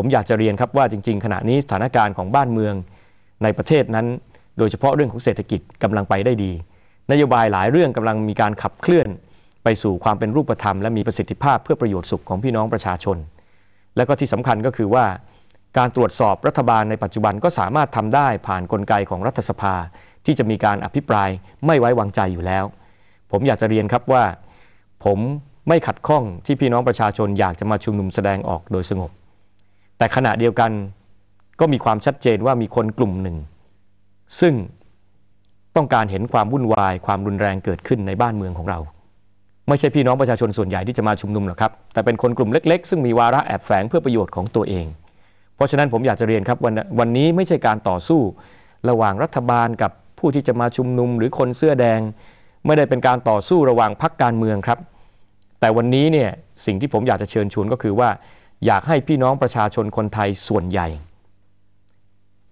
ผมอยากจะเรียนครับว่าจริง ๆ ขณะนี้สถานการณ์ของบ้านเมืองในประเทศนั้น โดยเฉพาะเรื่องของเศรษฐกิจกำลังไปได้ดี นโยบายหลายเรื่องกำลังมีการขับเคลื่อน ไปสู่ความเป็นรูปธรรม และมีประสิทธิภาพเพื่อประโยชน์สุขของพี่น้องประชาชน และก็ที่สำคัญก็คือว่า การตรวจสอบรัฐบาลในปัจจุบันก็สามารถทำได้ผ่านนกลไกของรัฐสภา ที่จะมีการอภิปรายไม่ไว้วางใจอยู่แล้ว ผมอยากจะเรียนครับว่า ผมไม่ขัดข้องที่พี่น้องประชาชนอยากจะมาชุมนุมแสดงออกโดยสงบ แต่ขณะเดียวกันก็มีความชัดเจนว่ามีคนกลุ่มหนึ่ง ซึ่งต้องการเห็นความวุ่นวายความรุนแรงเกิดขึ้นในบ้านเมืองของเรา ไม่ใช่พี่น้องประชาชนส่วนใหญ่ที่จะมาชุมนุมหรอกครับ แต่เป็นคนกลุ่มเล็ก ๆ ซึ่งมีวาระแอบแฝงเพื่อประโยชน์ของตัวเอง เพราะฉะนั้นผมอยากจะเรียนครับวันวันนี้ไม่ใช่การต่อสู้ ระหว่างรัฐบาลกับผู้ที่จะมาชุมนุมหรือคนเสื้อแดง ไม่ได้เป็นการต่อสู้ระหว่างพรรคการเมืองครับ แต่วันนี้เนี่ยสิ่งที่ผมอยากจะเชิญชวนก็คือว่า อยากให้พี่น้องประชาชนคนไทยส่วนใหญ่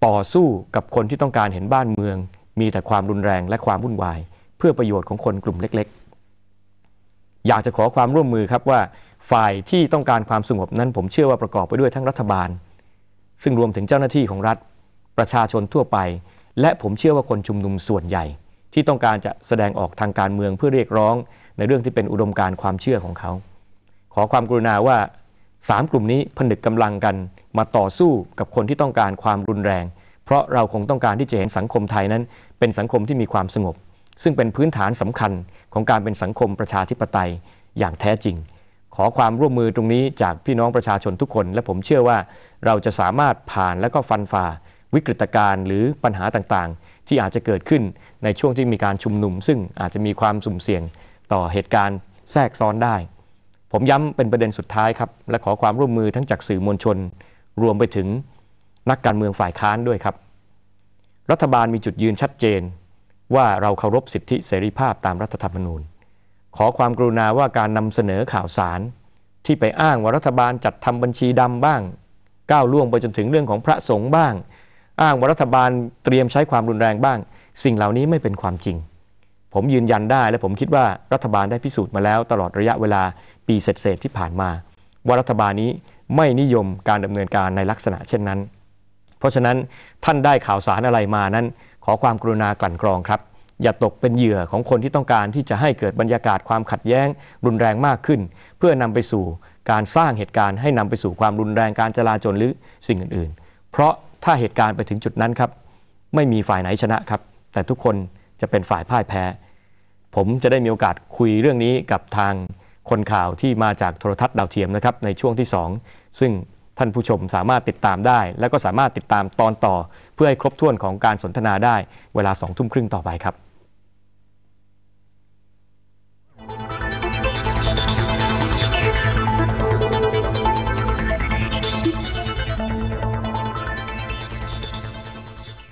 ต่อสู้กับคนที่ต้องการเห็นบ้านเมือง มีแต่ความรุนแรงและความวุ่นวาย เพื่อประโยชน์ของคนกลุ่มเล็ก ๆ อยากจะขอความร่วมมือครับว่า ฝ่ายที่ต้องการความสงบนั้น ผมเชื่อว่าประกอบไปด้วยทั้งรัฐบาล ซึ่งรวมถึงเจ้าหน้าที่ของรัฐ ประชาชนทั่วไป และผมเชื่อว่าคนชุมนุมส่วนใหญ่ ที่ต้องการจะแสดงออกทางการเมืองเพื่อเรียกร้อง ในเรื่องที่เป็นอุดมการณ์ความเชื่อของเขา ขอความกรุณาว่า สามกลุ่มนี้ผนึกกำลังกันมาต่อสู้กับคนที่ต้องการความรุนแรง เพราะเราคงต้องการที่จะเห็นสังคมไทยนั้น เป็นสังคมที่มีความสงบ ซึ่งเป็นพื้นฐานสำคัญของการเป็นสังคมประชาธิปไตยอย่างแท้จริง ขอความร่วมมือตรงนี้จากพี่น้องประชาชนทุกคน และผมเชื่อว่าเราจะสามารถผ่านและก็ฟันฝ่าวิกฤตการณ์หรือปัญหาต่างๆ ที่อาจจะเกิดขึ้นในช่วงที่มีการชุมนุม ซึ่งอาจจะมีความสุ่มเสี่ยงต่อเหตุการณ์แทรกซ้อนได้ ผมย้ำเป็นประเด็นสุดท้ายครับ และขอความร่วมมือทั้งจากสื่อมวลชน รวมไปถึงนักการเมืองฝ่ายค้านด้วยครับ รัฐบาลมีจุดยืนชัดเจน ว่าเราเคารพสิทธิเสรีภาพตามรัฐธรรมนูญ ขอความกรุณาว่าการนำเสนอข่าวสาร ที่ไปอ้างว่ารัฐบาลจัดทำบัญชีดำบ้าง ก้าวล่วงไปจนถึงเรื่องของพระสงฆ์บ้าง อ้างว่ารัฐบาลเตรียมใช้ความรุนแรงบ้าง สิ่งเหล่านี้ไม่เป็นความจริง ผมยืนยันได้และผมคิดว่ารัฐบาลได้พิสูจน์มาแล้วตลอดระยะเวลา ปีเศษที่ผ่านมา ว่ารัฐบาลนี้ไม่นิยมการดำเนินการในลักษณะเช่นนั้น เพราะฉะนั้นท่านได้ข่าวสารอะไรมานั้น ขอความกรุณากลั่นกรองครับ อย่าตกเป็นเหยื่อของคนที่ต้องการที่จะให้เกิดบรรยากาศความขัดแย้ง รุนแรงมากขึ้น เพื่อนำไปสู่การสร้างเหตุการณ์ให้นำไปสู่ความรุนแรงการจลาจลหรือสิ่งอื่น ๆ เพราะถ้าเหตุการณ์ไปถึงจุดนั้นครับ ไม่มีฝ่ายไหนชนะครับ แต่ทุกคนจะเป็นฝ่ายพ่ายแพ้ ผมจะได้มีโอกาสคุยเรื่องนี้กับทาง คนข่าวที่มาจากโทรทัศน์ดาวเทียมนะครับในช่วงที่ 2 ซึ่งท่านผู้ชมสามารถติดตามได้ และก็สามารถติดตามตอนต่อ เพื่อให้ครบถ้วนของการสนทนาได้เวลา2ทุ่มครึ่งต่อไปครับ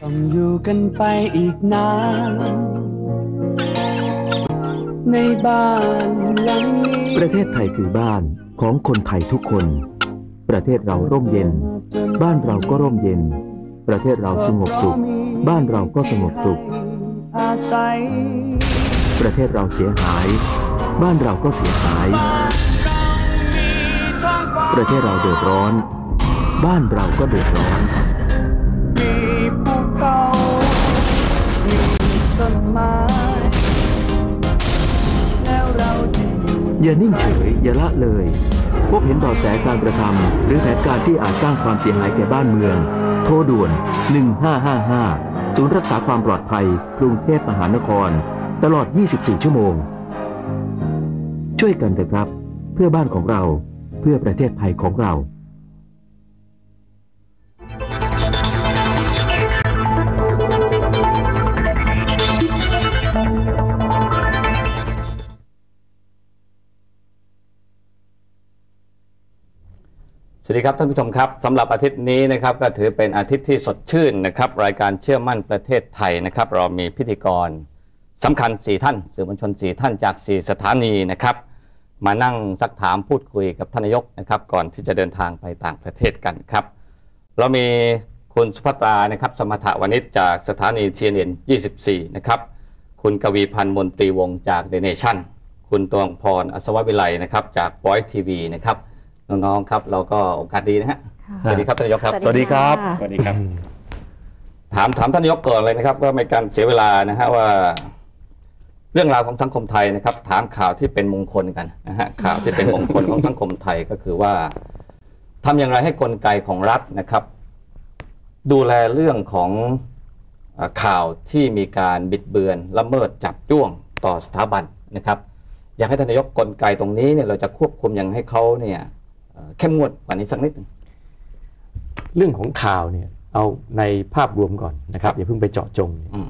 ต้องอยู่กันไปอีกนาน ในบ้านหลังนี้ประเทศไทยคือบ้านของคนไทยทุกคน ประเทศเราร่มเย็น บ้านเราก็ร่มเย็น ประเทศเราสงบสุข บ้านเราก็สงบสุข อาศัย ประเทศเราเสียหาย บ้านเราก็เสียหาย ประเทศเราเดือดร้อน บ้านเราก็เดือดร้อน มีภูเขา มีต้นไม้ อย่านิ่งเฉย อย่าละเลย พบเห็นต่อแสการกระทำหรือแผนการที่อาจสร้างความเสียหายแก่บ้านเมือง โทรด่วน 1555 ศูนย์รักษาความปลอดภัย กรุงเทพมหานคร ตลอด 24 ชั่วโมง ช่วยกันเถอะครับ เพื่อบ้านของเรา เพื่อประเทศไทยของเรา สวัสดีครับท่านผู้ชมครับสำหรับอาทิตย์นี้นะครับก็ถือเป็นอาทิตย์ที่สดชื่นนะครับรายการเชื่อมั่นประเทศไทยนะครับ เรามีพิธีกรสำคัญ 4 ท่านสื่อมวลชน 4 ท่านจาก 4 สถานีนะครับ มานั่งซักถามพูดคุยกับท่านนายกนะครับ ก่อนที่จะเดินทางไปต่างประเทศกันครับ เรามีคุณสุภัตรานะครับ สมถวณิชจากสถานี CNN 24 นะครับ คุณกวีพันธ์มนตรีวงศ์จากเดเนชั่น คุณตวงพรอัศววิไลนะครับจาก Voice TV นะครับ น้องๆครับ เราก็โอกาสดีนะฮะสวัสดีครับท่านนายกครับ สวัสดีครับ สวัสดีครับ ถามถามท่านนายกก่อนเลยนะครับว่าไม่การเสียเวลานะฮะว่า เรื่องราวของสังคมไทยนะครับ ถามข่าวที่เป็นมงคลกันนะฮะข่าวที่เป็นมงคลของสังคมไทยก็คือว่าทำอย่างไรให้กลไกของรัฐนะครับ ดูแลเรื่องของเอ่อข่าวที่มีการบิดเบือนละเมิดจับจ้วงต่อสถาบันนะครับ อยากให้ท่านนายกกลไกตรงนี้เนี่ยเราจะควบคุมยังไงให้เขาเนี่ย เอ่อเข้มงวดกว่านี้สักนิดหนึ่งเรื่องของข่าวเนี่ยเอาในภาพรวมก่อนนะครับอย่าเพิ่งไปเจาะจงเนี่ยอืม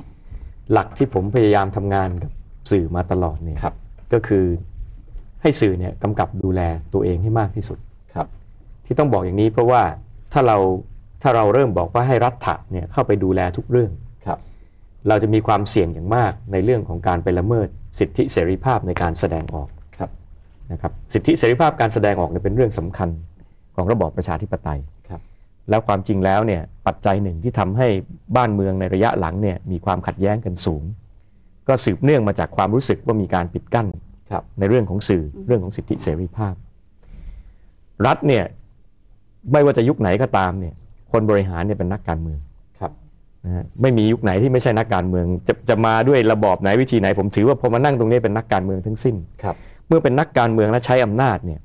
หลักที่ผมพยายามทำงานกับสื่อมาตลอดเนี่ยครับก็คือให้สื่อเนี่ยกำกับดูแลตัวเองให้มากที่สุดครับ ที่ต้องบอกอย่างนี้เพราะว่าถ้าเราถ้าเราเริ่มบอกว่าให้รัฐะเนี่ยเข้าไปดูแลทุกเรื่องครับ เราจะมีความเสี่ยงอย่างมากในเรื่องของการไปละเมิดสิทธิเสรีภาพในการแสดงออกครับ นะครับสิทธิเสรีภาพการแสดงออกเนี่ยเป็นเรื่องสำคัญของระบอบประชาธิปไตยครับแล้วความจริงแล้วเนี่ยปัจจัยหนึ่งที่ทำให้บ้านเมืองในระยะหลังเนี่ยมีความขัดแย้งกันสูง ก็สืบเนื่องมาจากความรู้สึกว่ามีการปิดกั้นครับในเรื่องของสื่อเรื่องของสิทธิเสรีภาพ รัฐเนี่ยไม่ว่าจะยุคไหนก็ตามเนี่ยคนบริหารเนี่ยเป็นนักการเมืองครับนะฮะไม่มียุคไหนที่ไม่ใช่นักการเมือง จะจะมาด้วยระบอบไหนวิธีไหนผมถือว่าพอมานั่งตรงนี้เป็นนักการเมืองทั้งสิ้นครับ เมื่อเป็นนักการเมืองและใช้อำนาจเนี่ย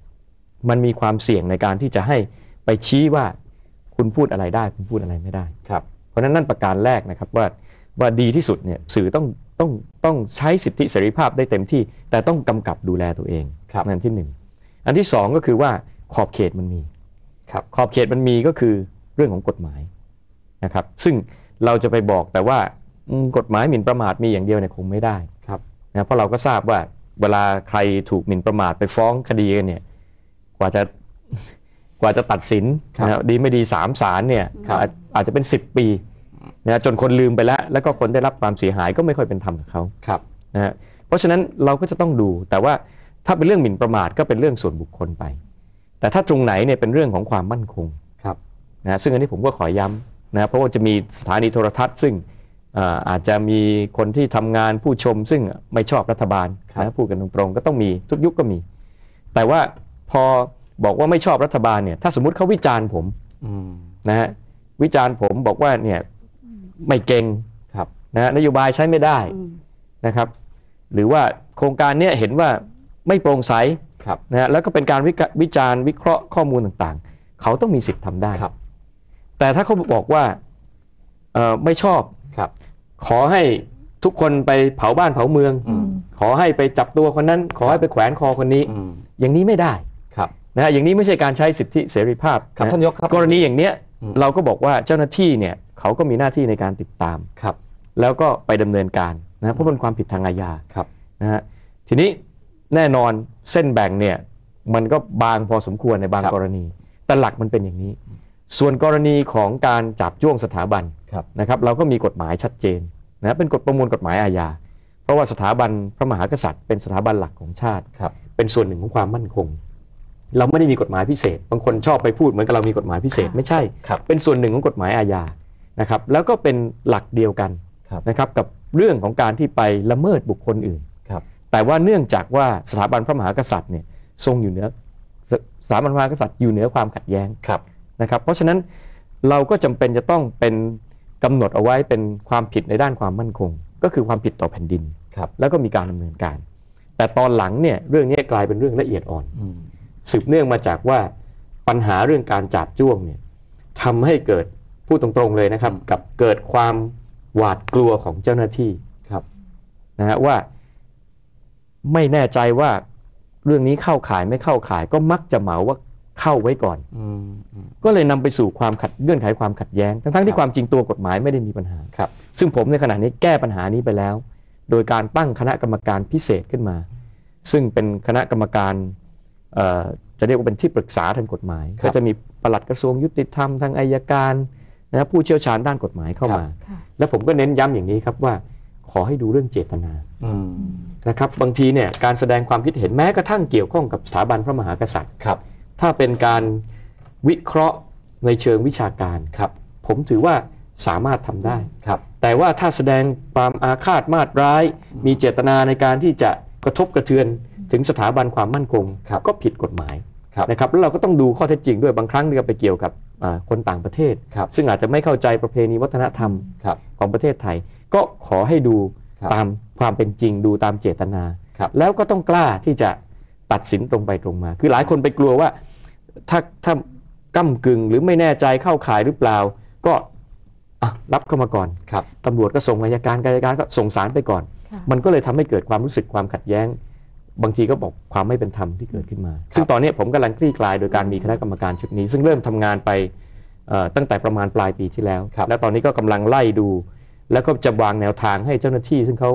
มันมีความเสี่ยงในการที่จะให้ไปชี้ว่าคุณพูดอะไรได้คุณพูดอะไรไม่ได้ครับเพราะฉะนั้นนั่นประการแรกนะครับว่าว่าดีที่สุดเนี่ยสื่อต้องต้องต้องใช้สิทธิเสรีภาพได้เต็มที่ แต่ต้องกำกับดูแลตัวเองครับนั่นที่หนึ่งอันที่สองก็คือว่าขอบเขตมันมีครับขอบเขตมันมีก็คือเรื่องของกฎหมายนะครับ ซึ่งเราจะไปบอกแต่ว่าอืมกฎหมายหมิ่นประมาทมีอย่างเดียวเนี่ยคงไม่ได้ครับนะเพราะเราก็ทราบว่า เวลาใครถูกหมิ่นประมาทไปฟ้องคดีกันเนี่ยกว่าจะกว่าจะตัดสินครับนะดีไม่ดีสามศาลเนี่ยครับอาจอาจจะเป็น 10 ปีนะจนคนลืมไปแล้ว แล้วก็คนได้รับความเสียหายก็ไม่ค่อยเป็นธรรมกับเขาครับนะฮะเพราะฉะนั้นเราก็จะต้องดู แต่ว่าถ้าเป็นเรื่องหมิ่นประมาทก็เป็นเรื่องส่วนบุคคลไป แต่ถ้าตรงไหนเนี่ยเป็นเรื่องของความมั่นคงครับนะฮะซึ่งอันนี้ผมก็ขอย้ำนะเพราะว่าจะมีสถานีโทรทัศน์ซึ่ง อ่าอาจจะมีคนที่ทำงานผู้ชม ซึ่งไม่ชอบรัฐบาลครับนะพูดกันตรงๆก็ต้องมีทุกยุคก็มี แต่ว่าพอบอกว่าไม่ชอบรัฐบาลเนี่ยถ้าสมมติเขาวิจารณ์ผมอืมนะฮะวิจารณ์ผมบอกว่าเนี่ยไม่เก่งครับนะฮะนโยบายใช้ไม่ได้นะครับ หรือว่าโครงการเนี้ยเห็นว่าไม่โปร่งใสครับนะฮะแล้วก็เป็นการวิกะวิจารณ์วิเคราะห์ข้อมูลต่างๆ เขาต้องมีสิทธิ์ทำได้ครับแต่ถ้าเขาบอกว่าเอ่อไม่ชอบครับ ขอให้ทุกคนไปเผาบ้านเผาเมืองอืมขอให้ไปจับตัวคนนั้น ขอให้ไปแขวนคอคนนี้อืมอย่างนี้ไม่ได้ครับนะฮะอย่างนี้ไม่ใช่การใช้สิทธิเสรีภาพครับนะท่านนายกครับกรณีอย่างเนี้ยอืมเราก็บอกว่าเจ้าหน้าที่เนี่ยเขาก็มีหน้าที่ในการติดตามครับ แล้วก็ไปดำเนินการนะเพราะเป็นความผิดทางอาญาครับนะฮะทีนี้แน่นอนเส้นแบ่งเนี่ยมันก็บางพอสมควรในบางครับกรณี แต่หลักมันเป็นอย่างนี้ ส่วนกรณีของการจับจ้วงสถาบันครับนะครับเราก็มีกฎหมายชัดเจนนะเป็นกฎประมวลกฎหมายอาญา เพราะว่าสถาบันพระมหากษัตริย์ เป็นสถาบันหลักของชาติครับเป็นส่วนหนึ่งของความมั่นคง เราไม่ได้มีกฎหมายพิเศษ บางคนชอบไปพูดเหมือนกับเรามีกฎหมายพิเศษไม่ใช่ครับเป็นส่วนหนึ่งของกฎหมายอาญานะครับแล้วก็เป็นหลักเดียวกันครับนะครับกับเรื่องของการที่ไปละเมิดบุคคลอื่นครับแต่ว่าเนื่องจากว่าสถาบันพระมหากษัตริย์เนี่ยทรงอยู่เหนือสสถาบันพระมหากษัตริย์อยู่เหนือความขัดแย้งครับ นะครับ เพราะฉะนั้นเราก็จำเป็นจะต้องเป็นกำหนดเอาไว้เป็นความผิดในด้านความมั่นคง ก็คือความผิดต่อแผ่นดินครับแล้วก็มีการดำเนินการ แต่ตอนหลังเนี่ยเรื่องนี้กลายเป็นเรื่องละเอียดอ่อนอืมสืบเนื่องมาจากว่าปัญหาเรื่องการจับจ้วงเนี่ยทำให้เกิดพูดตรงๆเลยนะครับ กับเกิดความหวาดกลัวของเจ้าหน้าที่ครับนะฮะว่าไม่แน่ใจว่าเรื่องนี้เข้าข่ายไม่เข้าข่ายก็มักจะเหมาว่า เข้าไว้ก่อนอืมอืมก็เลยนำไปสู่ความขัดเงื่อนไขความขัดแย้ง ทั้งๆคที่รับความจริงตัวกฎหมายไม่ได้มีปัญหาครับซึ่งผมในขณะนี้แก้ปัญหานี้ไปแล้ว โดยการตั้งคณะกรรมการพิเศษขึ้นมา ซึ่งเป็นคณะกรรมการเอ่อจะเรียกว่าเป็นที่ปรึกษาทางกฎหมายครับก็จะมีปลัดกระทรวงยุติธรรมทางอายการนะผู้เชี่ยวชาญด้านกฎหมายเข้ามาค่ะแล้วผมก็เน้นย้ำอย่างนี้ครับว่า ขอให้ดูเรื่องเจตนาอืมนะครับบางทีเนี่ยการแสดงความคิดเห็นแม้กระทั่งเกี่ยวข้องกับสถาบันพระมหากษัตริย์ครับ ถ้าเป็นการวิเคราะห์ในเชิงวิชาการครับ ผมถือว่าสามารถทำได้ครับ แต่ว่าถ้าแสดงความอาฆาตมาตร้าย มีเจตนาในการที่จะกระทบกระเทือนถึงสถาบันความมั่นคงครับก็ผิดกฎหมายครับนะครับแล้วเราก็ต้องดูข้อเท็จจริงด้วยบางครั้งเนี่ยไปเกี่ยวกับอ่าคนต่างประเทศครับซึ่งอาจจะไม่เข้าใจประเพณีวัฒนธรรมครับของประเทศไทย ก็ขอให้ดูครับตามความเป็นจริงดูตามเจตนาครับแล้วก็ต้องกล้าที่จะตัดสินตรงไปตรงมา คือหลายคนไปกลัวว่า ถ้าถ้าก้ากึ่งหรือไม่แน่ใจเข้าข่ายหรือเปล่า ก็อะรับเข้ามาก่อนครับตำรวจก็ส่งอายการอายการก็ส่งสารไปก่อนค่ะมันก็เลยทำให้เกิดความรู้สึกความขัดแย้ง บางทีก็บอกความไม่เป็นธรรมที่เกิดขึ้นมา ซึ่งตอนนี้ผมกำลังคลี่คลายโดยการมีคณะกรรมการชุดนี้ ซึ่งเริ่มทำงานไปเอ่อตั้งแต่ประมาณปลายปีที่แล้วครับแล้วตอนนี้ก็กำลังไล่ดู แล้วก็จะวางแนวทางให้เจ้าหน้าที่ ซึ่งเขา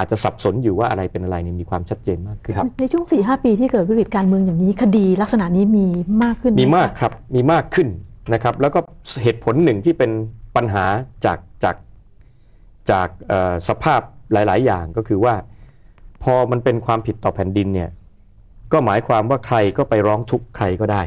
อาจจะสับสนอยู่ว่าอะไรเป็นอะไรเนี่ยมีความชัดเจนมากขึ้นในช่วง4-5ปีที่เกิดวิกฤตการเมืองอย่างนี้คดีลักษณะนี้มีมากขึ้นไหมีมากคะครับมีมากขึ้นนะครับ แล้วก็เหตุผลหนึ่งที่เป็นปัญหาจากจากจากเอ่อสภาพหลาย ๆ อย่างก็คือว่า พอมันเป็นความผิดต่อแผ่นดินเนี่ยก็หมายความว่าใครก็ไปร้องทุกข์ใครก็ได้